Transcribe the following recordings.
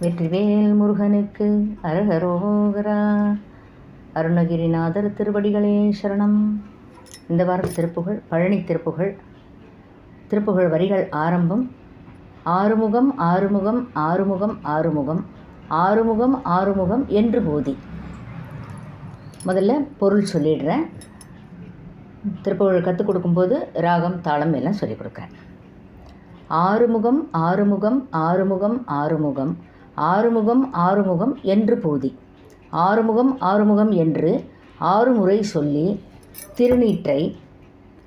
வெற்றிவேல் முருகனுக்கு அரகரோகரா அருணகிரிநாதர் திருவடிகளே சரணம். இந்த வாரம் திருப்புகழ் பழனி திருப்புகழ். திருப்புகழ் வரிகள் ஆரம்பம். ஆறுமுகம் ஆறுமுகம் ஆறுமுகம் ஆறுமுகம். ஆறுமுகம் ஆறுமுகம் என்று போதி. முதல்ல பொருள் சொல்லிடுறேன். திருப்புகழ் கற்றுக் கொடுக்கும்போது ராகம் தாளம் எல்லாம் சொல்லிக் கொடுக்குறேன். ஆறுமுகம் ஆறுமுகம் ஆறுமுகம் ஆறுமுகம். ஆறுமுகம் ஆறுமுகம் என்று போதி. ஆறுமுகம் ஆறுமுகம் என்று ஆறுமுறை சொல்லி திருநீற்றை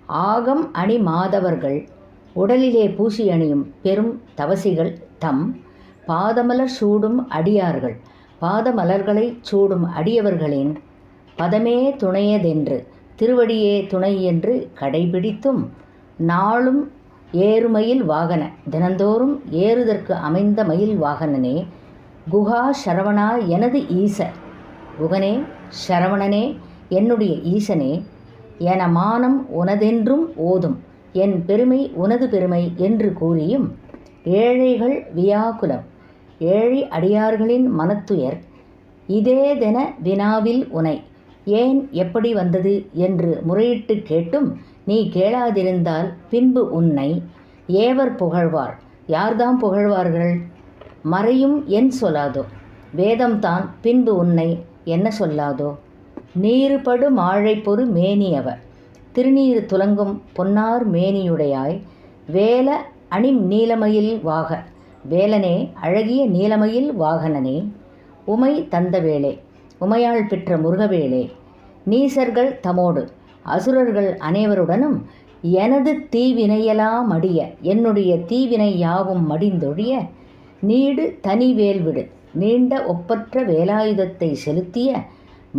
ஆகம் அணி மாதவர்கள் உடலிலே பூசி அணியும் பெரும் தவசிகள் தம் பாதமலர் சூடும் அடியார்கள். பாதமலர்களைச் சூடும் அடியவர்களின் பதமே துணையதென்று திருவடியே துணை என்று கடைபிடித்தும் நாளும் ஏறுமயில் வாகன. தினந்தோறும் ஏறுதற்கு அமைந்த மயில் வாகனனே குஹா சரவணா எனது ஈச. குகனே சரவணனே என்னுடைய ஈசனே என மானம் உனதென்றும் ஓதும். என் பெருமை உனது பெருமை என்று கூறியும் ஏழைகள் வியாக்குலம் ஏழை அடியார்களின் மனத்துயர் இதேதென வினாவில் உனை. ஏன் எப்படி வந்தது என்று முறையிட்டு கேட்டும் நீ கேளாதிருந்தால் பின்பு உன்னை ஏவர் புகழ்வார். யார்தாம் புகழ்வார்கள்? மறையும் என் சொல்லாதோ? வேதம்தான் பின்பு உன்னை என்ன சொல்லாதோ? நீறுபடு மாழை பொறு மேனியவ திருநீறு துலங்கும் பொன்னார் மேனியுடையாய். வேல அணி நீலமயில் வாக. வேலனே அழகிய நீலமயில் வாகனனே. உமை தந்தவேளே உமையாள் பெற்ற முருகவேளே நீசர்கள் தமோடு அசுரர்கள் அனைவருடனும் எனது தீவினையெல்லாம் மடிய என்னுடைய தீவினை யாவும் மடிந்தொழிய நீடு தனி வேல்விடு நீண்ட ஒப்பற்ற வேலாயுதத்தை செலுத்திய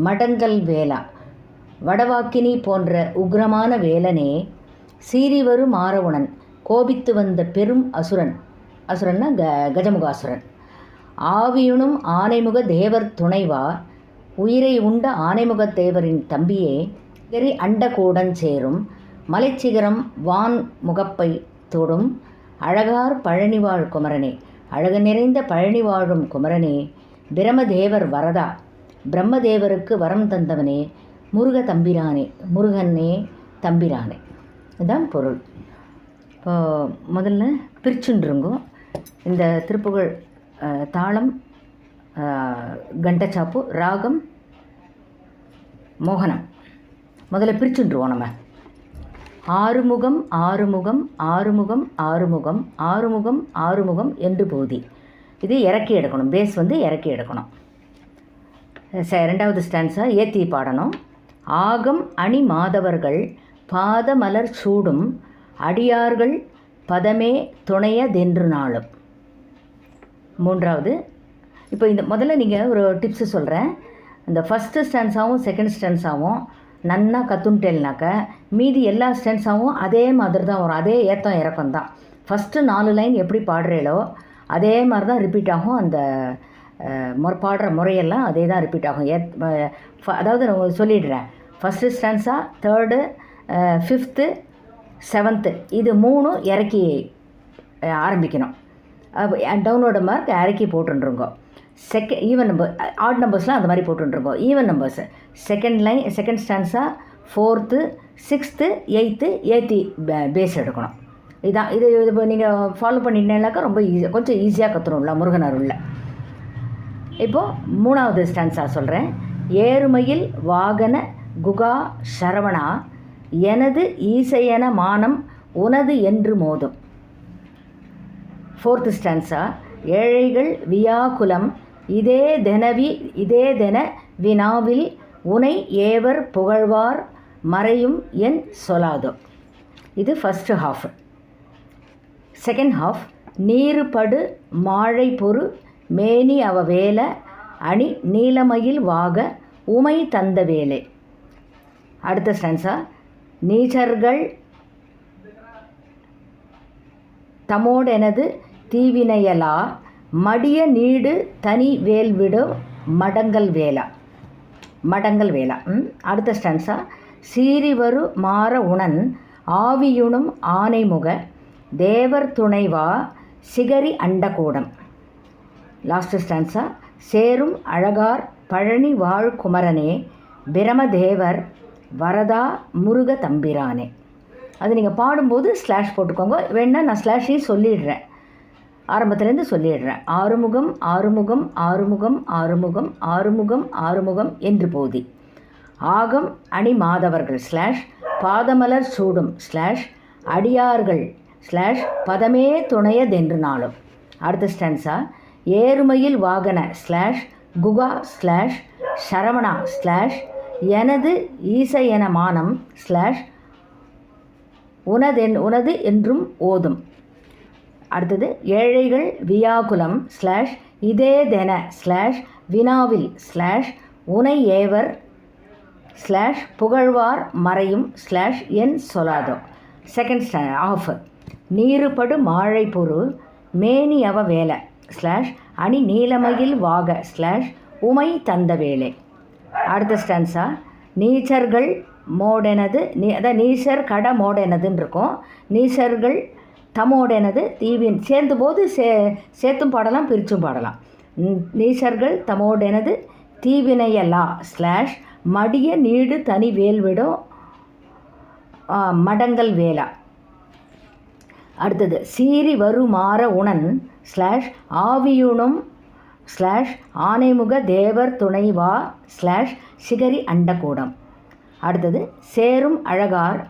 மடங்கல் வேலா வடவாக்கினி போன்ற உக்ரமான வேலனே சீறிவரும் மாறவுணன் கோபித்து வந்த பெரும் அசுரன் அசுரன்னா க கஜமுகாசுரன். ஆவியுனும் ஆனைமுக தேவர் துணைவா உயிரை உண்ட ஆனைமுகத் தேவரின் தம்பியே வெறி அண்டகூடன் சேரும் மலைச்சிகரம் வான் முகப்பை தொடும் அழகார் பழனிவாழ் குமரனே அழகு நிறைந்த பழனி வாழும் குமரனே பிரமதேவர் வரதா பிரம்மதேவருக்கு வரம் தந்தவனே முருக தம்பிரானே முருகனே தம்பிரானே. இதுதான் பொருள். இப்போ முதல்ல பிரிச்சுன்றுங்கோ. இந்த திருப்புகழ் தாளம் கண்டச்சாப்பு ராகம் மோகனம். முதல்ல பிரிச்சுன்றுவோம் நம்ம. ஆறுமுகம் ஆறுமுகம் ஆறுமுகம் ஆறுமுகம் ஆறுமுகம் ஆறுமுகம் என்று போதி. இது இறக்கி எடுக்கணும். பேஸ் வந்து இறக்கி எடுக்கணும். ச ரெண்டாவது ஸ்டான்ஸாக ஏத்தி பாடணும். ஆகம் அணி மாதவர்கள் பாதமலர் சூடும் அடியார்கள் பதமே துணையதென்று நாளும். மூன்றாவது இப்போ இந்த முதல்ல நீங்கள் ஒரு டிப்ஸு சொல்கிறேன் இந்த ஃபஸ்ட்டு ஸ்டான்ஸாகவும் செகண்ட் ஸ்டான்ஸாகவும் நன்னா கற்றுன்ட்டேல்னாக்க மீதி எல்லா ஸ்டான்ஸாகவும் அதே மாதிரி தான் வரும். அதே ஏற்றம் இறக்கம் தான். ஃபஸ்ட்டு நாலு லைன் எப்படி பாடுறீங்களோ அதே மாதிரி தான் ரிப்பீட் ஆகும். அந்த முறை பாடுற முறையெல்லாம் அதே தான் ரிப்பீட் ஆகும். ஏத் அதாவது நான் உங்களுக்கு சொல்லிடுறேன். ஃபஸ்ட்டு ஸ்டான்ஸாக தேர்டு ஃபிஃப்த்து செவன்த்து இது மூணும் இறக்கி ஆரம்பிக்கணும். டவுன்லோடு மார்க் இறக்கி போட்டுருங்க. செகண்ட் ஈவன் நம்பர் ஆட் நம்பர்ஸ்லாம் அந்த மாதிரி போட்டுருப்போம் even numbers second line second stanza fourth sixth eighth எயித்தி பேஸ் எடுக்கணும். இதான் இது இது இப்போ நீங்கள் ஃபாலோ பண்ணிட்டேனாக்கா ரொம்ப ஈஸி கொஞ்சம் ஈஸியாக கற்றுணும்ல முருகன் அருளில். இப்போது மூணாவது ஸ்டான்ஸாக சொல்கிறேன் ஏறுமையில் வாகன குகா சரவணா எனது ஈசையன மானம் உனது என்று மோதும். ஃபோர்த்து ஸ்டான்ஸா ஏழைகள் வியாகுலம் இதே தெனவி இதே தென வினாவில் உனை ஏவர் புகழ்வார் மறையும் என் சொலாதோ இது ஃபஸ்ட்டு ஹாஃப் செகண்ட் ஹாஃப் நீருபடு மாழை பொறு மேனி அவ வேல அணி நீலமயில் வாக உமை தந்த வேலை. அடுத்த ஸ்டன்ஸா நீச்சர்கள் தமோடெனது தீவினையலா மடிய நீடு தனி வேல்விடு மடங்கல் வேலா. மடங்கல் வேலா. ம்? அடுத்த ஸ்டான்ஸா. சீரிவரு மாற உணன் ஆவியுணும் ஆனைமுக தேவர் துணைவா சிகரி அண்டகூடம் லாஸ்ட் ஸ்டான்ஸா சேரும் அழகார் பழனி வாழ் குமரனே பிரமதேவர் வரதா முருக தம்பிரானே. அது நீங்கள் பாடும்போது ஸ்லாஷ் போட்டுக்கோங்க. வேணால் நான் ஸ்லாஷையும் சொல்லிடுறேன். ஆரம்பத்துலேருந்து சொல்லிடுறேன். ஆறுமுகம் ஆறுமுகம் ஆறுமுகம் ஆறுமுகம் ஆறுமுகம் ஆறுமுகம் என்று போதி. ஆகம் அணி மாதவர்கள் ஸ்லாஷ் பாதமலர் சூடும் ஸ்லாஷ் அடியார்கள் ஸ்லாஷ் பதமே துணையதென்று நாளும். அடுத்த ஸ்டான்ஸா ஏறுமையில் வாகன slash Guha slash Saravana slash எனது ஈசையன மானம் ஸ்லாஷ் உனதென் உனது என்றும் ஓதும். அடுத்தது ஏழைகள் வியாகுலம் ஸ்லாஷ் இதேதென ஸ்லாஷ் வினாவில் ஸ்லாஷ் உனை ஏவர் ஸ்லாஷ் புகழ்வார் மறையும் ஸ்லாஷ் என் சொலாதோ செகண்ட் ஸ்டாண்டர்ட் ஆஃப் நீருபடு மாழை பொரு மேனி அவ வேலை ஸ்லாஷ் அணி நீலமயில் வாக ஸ்லாஷ் உமை தந்த வேலை. அடுத்த ஸ்டான்ஸா நீச்சர்கள் மோடெனது நீ அதான் நீசர் கட மோடெனதுன்னு இருக்கும். நீசர்கள் தமோடெனது தீவின் சேர்ந்து போது சே சேர்த்தும் பாடலாம் பிரிச்சும் பாடலாம். நீசர்கள் தமோடெனது தீவினையலா ஸ்லாஷ் மடிய நீடு தனி வேல்விடும் மடங்கல் வேலா. அடுத்தது சீறி வருமாற உணன் ஸ்லாஷ் ஆவியுணும் ஸ்லாஷ் ஆனைமுக தேவர் துணைவா ஸ்லாஷ் சிகரி அண்டகூடம் அடுத்தது சேரும் அழகார்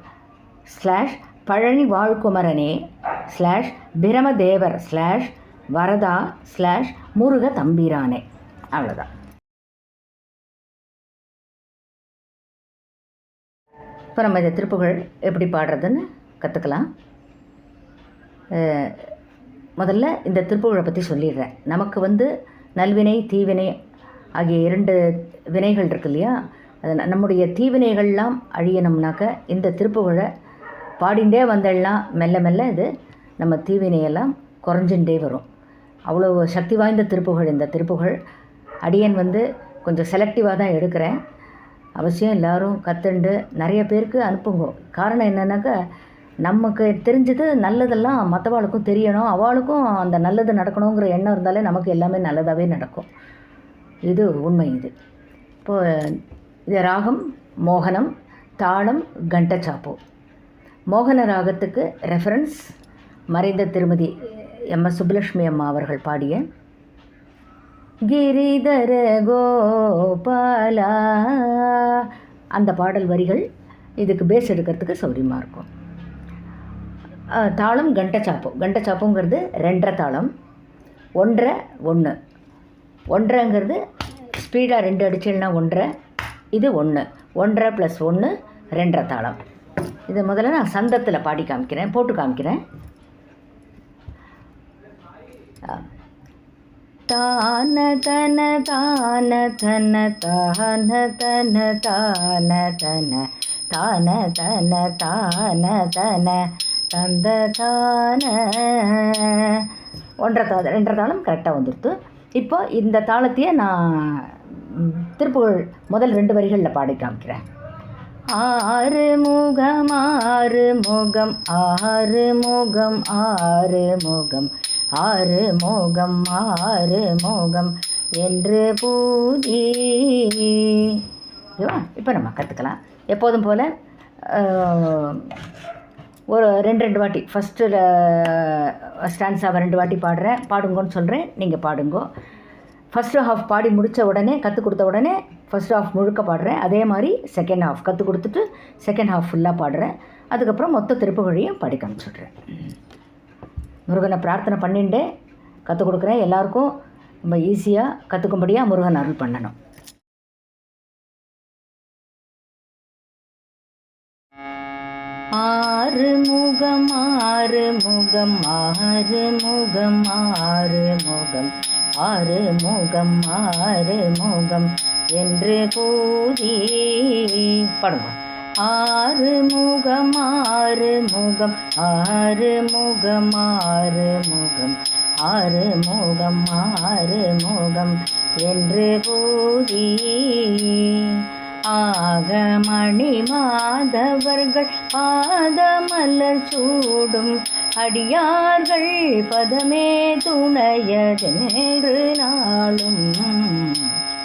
ஸ்லாஷ் பழனி வாழ்குமரனே ஸ்லாஷ் பிரமதேவர் ஸ்லாஷ் வரதா ஸ்லாஷ் முருக தம்பிரானே அவ்வளோதான் இப்போ நம்ம இந்த திருப்புகழ் எப்படி பாடுறதுன்னு கற்றுக்கலாம் முதல்ல இந்த திருப்புகழை பற்றி சொல்லிடுறேன். நமக்கு வந்து நல்வினை தீவினை ஆகிய இரண்டு வினைகள் இருக்கு இல்லையா? அது ந- நம்முடைய தீவினைகள்லாம் அழியணும்னாக்க இந்த திருப்புகழை பாடிண்டே வந்தெல்லாம் மெல்ல மெல்ல இது நம்ம தீவினையெல்லாம் குறைஞ்சுட்டே வரும். அவ்வளோ சக்தி வாய்ந்த திருப்புகழ் இந்த திருப்புகழ் அடியன் வந்து கொஞ்சம் செலக்டிவாக தான் எடுக்கிறேன். அவசியம் எல்லாரும் கற்றுண்டு நிறைய பேருக்கு அனுப்புங்க. காரணம் என்னென்னாக்கா நமக்கு தெரிஞ்சது நல்லதெல்லாம் மற்றவாளுக்கும் தெரியணும். அவளுக்கும் அந்த நல்லது நடக்கணுங்கிற எண்ணம் இருந்தாலே நமக்கு எல்லாமே நல்லதாகவே நடக்கும். இது உண்மை இது. இப்போது இது ராகம் மோகனம் தாளம் கண்டச்சாப்பு மோகன ராகத்துக்கு ரெஃபரன்ஸ் மறைந்த திருமதி எம். எஸ். சுப்புலட்சுமி அம்மா அவர்கள் பாடிய கிரிதர கோபாலா. அந்த பாடல் வரிகள் இதுக்கு பேஸ் எடுக்கிறதுக்கு சௌரியமாக இருக்கும். தாளம் கண்டச்சாப்பு கண்டச்சாப்புங்கிறது ரெண்டரை தாளம். ஒன்றரை ஒன்று ஒன்றரைங்கிறது ஸ்பீடாக ரெண்டு அடிச்சல்னா ஒன்றரை. இது ஒன்று ஒன்றரை ப்ளஸ் ஒன்று ரெண்டரை தாளம். இது முதல்ல நான் சந்தத்தில் பாடி காமிக்கிறேன் போட்டு காமிக்கிறேன். தான தன தான தன தான தன தான தன. தான தன தான தன. தந்த தான. ஒன்றரை தா ரெண்டரை தாளம் கரெக்டாக வந்துடுத்து இப்போ இந்த தாளத்தையே நான் ம், திருப்புகழ் முதல் ரெண்டு வரிகளில் பாடி காமிக்கிறேன். ஆறு முகம் ஆறு முகம் ஆறு முகம் ஆறு முகம் ஆறு முகம் ஆறு முகம் என்று பூஜி இப்போ நம்ம கற்றுக்கலாம் எப்போதும் போல் ஒரு ரெண்டு ரெண்டு வாட்டி. ஃபஸ்ட்டு ஸ்டான்ஸாவை ரெண்டு வாட்டி பாடுறேன். பாடுங்கன்னு சொல்கிறேன் நீங்கள் பாடுங்கோ. ஃபஸ்ட்டு ஹாஃப் பாடி முடித்த உடனே கற்றுக் கொடுத்த உடனே ஃபஸ்ட் ஹாஃப் முழுக்க பாடுறேன். அதே மாதிரி செகண்ட் ஹாஃப் கற்றுக் கொடுத்துட்டு செகண்ட் ஹாஃப் ஃபுல்லாக பாடுறேன். அதுக்கப்புறம் மொத்த திருப்புகழையும் படிக்க அனுப்பிச்சுட்றேன் முருகனை பிரார்த்தனை பண்ணிண்டே கற்றுக் கொடுக்குறேன். எல்லாருக்கும் ரொம்ப ஈஸியாக கற்றுக்கும்படியாக முருகன் அருள் பண்ணணும். ஆறு முகம் ஆறு முகம் ஆறு முகம் ஆறு முகம் ஆறு முகம் ஆறு முகம் என்று கூறி. பாடுங்க. ஆறு முகம் ஆறு முகம் ஆறு முகம் ஆறு முகம் ஆறு முகம் ஆறு முகம் என்று கூறி. ஆகமணி மாதவர்கள் பாதமலர் சூடும் அடியார்கள் பதமே துணையதென்று நாளும்.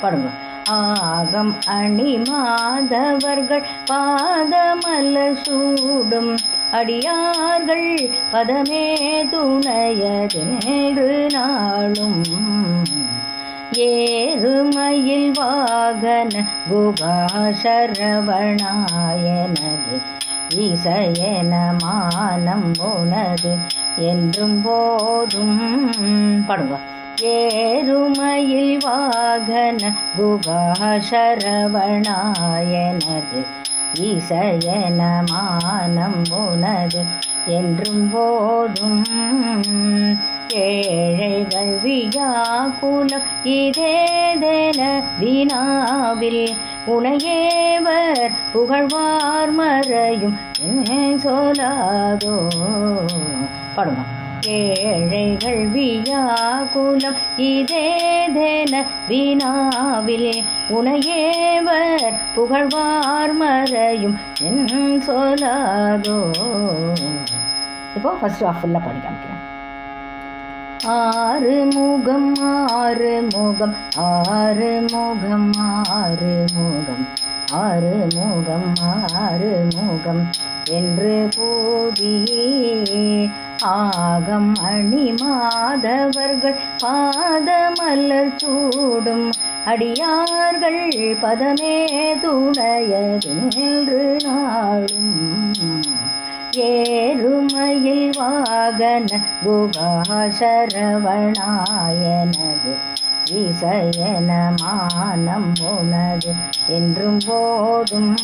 பாடுங்க. ஆகம் அணி மாதவர்கள் பாதமலர் சூடும் அடியார்கள் பதமே துணையதென்று நாளும். ஏறுமயில் வாகன குகாசரவணாயனது. இசையன மானம் உனது என்றும் போதும். பாடுங்க. ஏறுமயில் வாகன குகாசரவணாயனது. இசையன மானம் உனது என்றும் போதும். ஏழைகள் வியாக்குலம் இதேதென வினாவில் உனையேவர் புகழ்வார் மறையும் சொல்லாதோ. பாடுமா ஏழைகள் வியாக்குலம் இதேதென வினாவில் உனையேவர் புகழ்வார் மறையும் என் சொல்லாதோ. இப்போ ஃபஸ்ட் ஆஃப் ஃபுல்லாக பாடி காமிக்கிறேன் ஆறு முகம் ஆறு முகம் ஆறு முகம் ஆறு முகம் ஆறு முகம் ஆறு முகம் என்று போதியே ஆகம் அணி மாதவர்கள் பாதமலர் சூடும். அடியார்கள் பதமே துணையது நாளும். ஏழுமையில் வாகன குகாசரவணாயனது இசையன மானம் உனது என்றும் போதும்.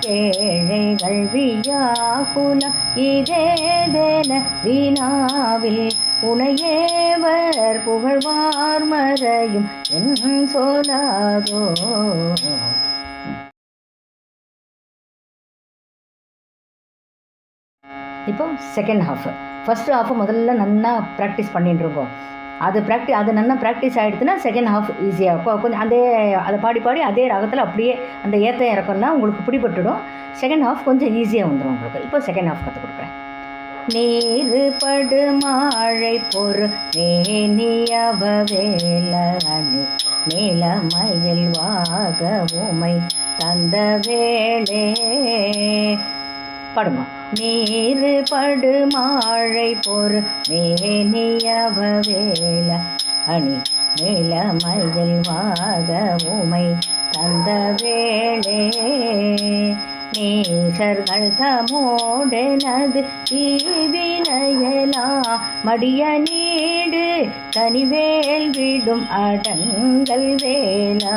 ஏழைகள் வியாகுலம் இதேதென வினாவில் உனையேவர் புகழ்வார் மறையும் என் சொல்லாதோ. இப்போ செகண்ட் ஹாஃபு ஃபஸ்ட்டு ஹாஃப் முதல்ல நல்லா ப்ராக்டிஸ் பண்ணிட்டு இருக்கோம் அது ப்ராக்டி அது நல்லா ப்ராக்டிஸ் ஆகிடுச்சுன்னா செகண்ட் ஹாஃப் ஈஸியாக இருக்கும். கொஞ்சம் அதே அதை பாடி பாடி அதே ரகத்தில் அப்படியே அந்த ஏற்ற இறக்கம்லாம் உங்களுக்கு பிடிபட்டுடும். செகண்ட் ஹாஃப் கொஞ்சம் ஈஸியாக வந்துடும் உங்களுக்கு. இப்போ செகண்ட் ஹாஃப் கற்றுக் கொடுக்குறேன். நீரு படு மாழை பொறு மேனியவேலி நிலமயில் வாக உமை தந்த வேளே. படுமா? நீர் படு மாழை பொறு மேனியவேல அணி நீலமயில் வாக உமை தந்த வேளே. நீசர்கள் தமோடனது தீவினையலா மடிய நீடு கனிவேல் விடும் அடங்கல் வேலா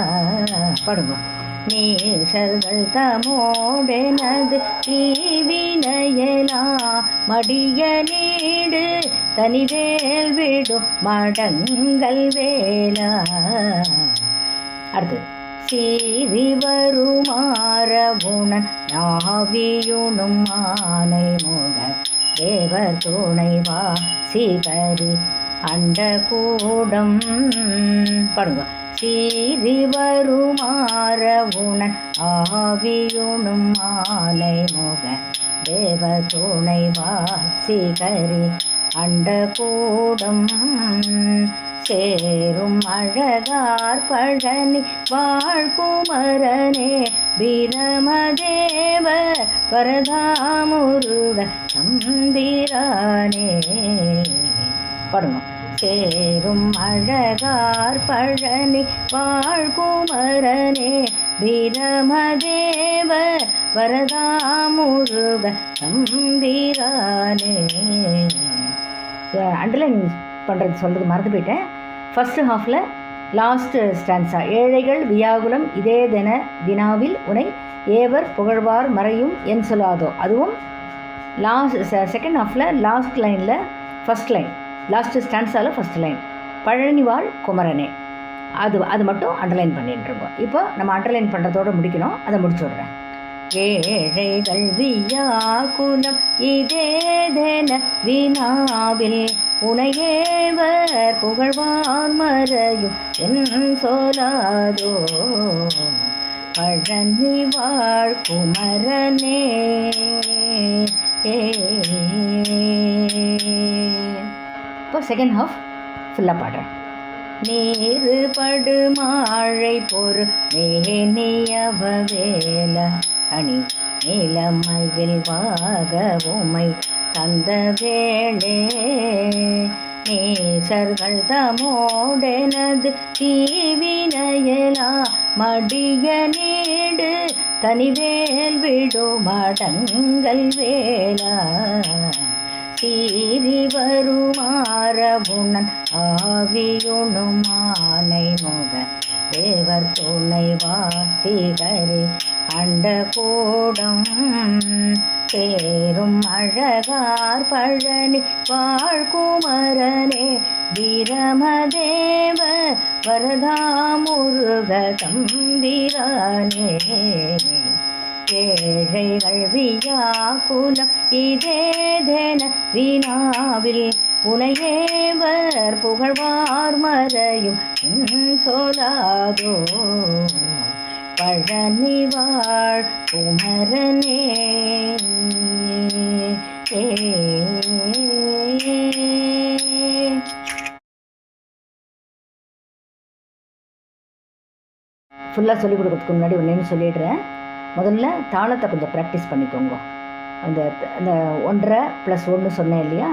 படுவோம் நேசர்கள் தமோடனது தீவினையலா மடிய நீடு தனிவேல் விடும் மடங்கள் வேலா அடுத்தது சீறி வருமாறவுணன் நாவியுணும் ஆனை முக தேவர் துணைவா சீகரி அண்ட கூடம் சீறி வருமாறவுணன் ஆவியுணும் மாலை முக. தேவ துணைவா சீகரி அண்ட சேரும் அழகார் பழனி வாழ்குமரனே பிரமதேவ வரதாமுருக தம்பிரானே. படுங்க. சேரும் அழகார் பழனி வாழ்குமரனே பிரமதேவ வரதாமுருக தம்பிரானே. அண்டர்லைன் பண்ணுறது சொல்கிறது மறந்து போயிட்டேன். ஃபஸ்ட்டு ஹாஃபில் லாஸ்ட்டு ஸ்டான்ஸா ஏழைகள் வியாகுலம் இதே தின வினாவில் உனை ஏவர் புகழ்வார் மறையும் என் சொல்லாதோ. அதுவும் லாஸ்ட் செகண்ட் ஹாஃபில் லாஸ்ட் லைனில் ஃபஸ்ட் லைன் லாஸ்ட்டு ஸ்டான்ஸால் ஃபஸ்ட் லைன் பழனிவாள் குமரனே. அது அது மட்டும் அண்டர்லைன் பண்ணிட்டுருக்கோம் இப்போ நம்ம அண்டர்லைன் பண்ணுறதோட முடிக்கணும். அதை முடிச்சு விட்றேன் ஏழைகள் வியாக்குலம் இதேதென வினாவில் உனையேவர் புகழ்வார் மறையும் என் சொல்லாதோ. பழனி வாழ் குமரனே. ஏ அப்போ செகண்ட் ஹாஃப் ஃபுல்லாக பாடுறேன். நேரு படு மாழை பொறு மேனியவ வேல அணி நிலமையில் வாக உமை தந்த வேளே நேசர்கள் தமோடனது தீவினையலா மடிய நீடு தனிவேல் விடு மடங்கள் வேலா சீறி வருமாறவுணன் ஆவியுணும் ஆனை முக தேவர் துணை வாசிகரே அண்ட கூடம் சேரும் அழகார் பழனி வாழ்குமரனே வீரமதேவ வரதாமுருக தம்பிரானே. ஏழைகள் வியாக்குலம் இதேதென வினாவில் உனையேவர் புகழ்வார் மறையும் சொலாதோ பழனி வாழ் குமரனே. ஃபுல்லாக சொல்லிக் கொடுக்கறதுக்கு முன்னாடி ஒன்றேன்னு சொல்லிடுறேன். முதல்ல தாளத்தை கொஞ்சம் ப்ராக்டிஸ் பண்ணிக்கோங்க. அந்த அந்த ஒன்றரை ப்ளஸ் ஒன்று சொன்னேன் இல்லையா?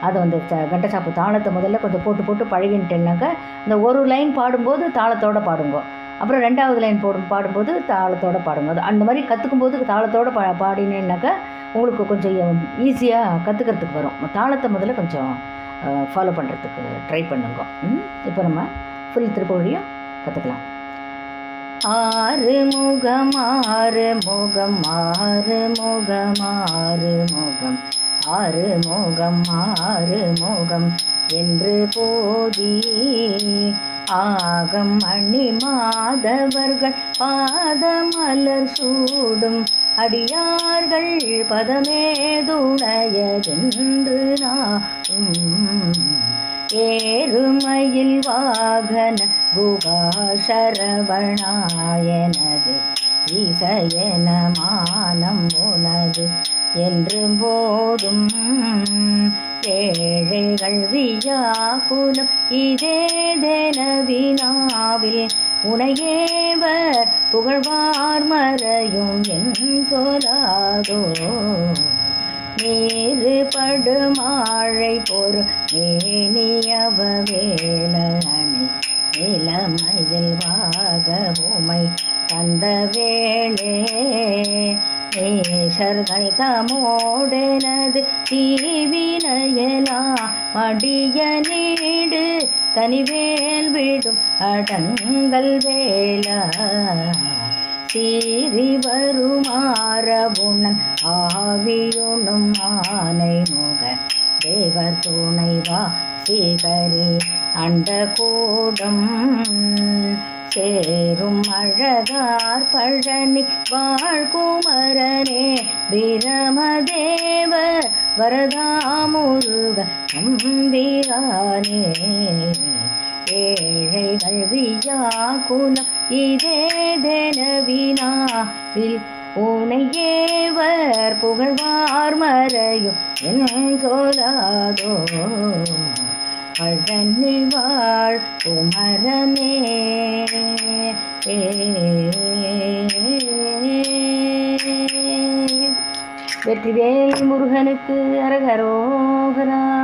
அதை வந்து த- கண்டசாப்பு தாளத்தை முதல்ல கொஞ்சம் போட்டு போட்டு பழகின்ட்டேன்னாக்க இந்த ஒரு லைன் பாடும்போது தாளத்தோட பாடுங்க. அப்புறம் ரெண்டாவது லைன் போடும் பாடும்போது தாளத்தோட பாடுங்க. அது அந்த மாதிரி கற்றுக்கும் போது பா பாடினேன்னாக்கா உங்களுக்கு கொஞ்சம் ஈஸியாக கற்றுக்கிறதுக்கு வரும். தாளத்தை முதல்ல கொஞ்சம் ஃபாலோ பண்ணுறதுக்கு ட்ரை பண்ணுங்க. இப்போ நம்ம ஃபுல் திருப்பொழியும் கற்றுக்கலாம் ஆறு முகம் ஆறு முகம் ஆறு முகம் ஆறு முகம். ஆறு முகம் ஆறு முகம் என்று போதி. ஆகம் மணி மாதவர்கள் பாதமலர் சூடும். அடியார்கள் பதமேதுணையதென்று நாடும். ஏறுமயில் வாகன குகாசரவணாயனது இசையன மானம் உனது என்று போதும். ஏழைகள் வியாகுலம் இதேதென வினாவில் உனையேவர் புகழ்வார் மறையும் என் சொலாதோ நீரு படுமாழை பொறு மேனியவ வேலணி நிலமையில் வாக உமை தந்த வேளே நேசர்கள் தமோடனது தீவினையலா மடிய நீடு தனிவேல் விடும் அடங்கல் வேலா சீறி வருமாறவுணன் ஆவியுணும் ஆனை முக தேவர் துணைவா சீகரி அண்ட கூடும் சேரும் அழகார் பழனி வாழ்குமரனே பிரமதேவர் வரதாமுருக நம்பிரானே ஏழைகள் வியா குலம் வினாவில் உனையேவர் புகழ்வார் மறையும். என் சொல்லாதோ பழனி வாழ் குமரனே வெற்றிவேல் முருகனுக்கு அரகரோகரா.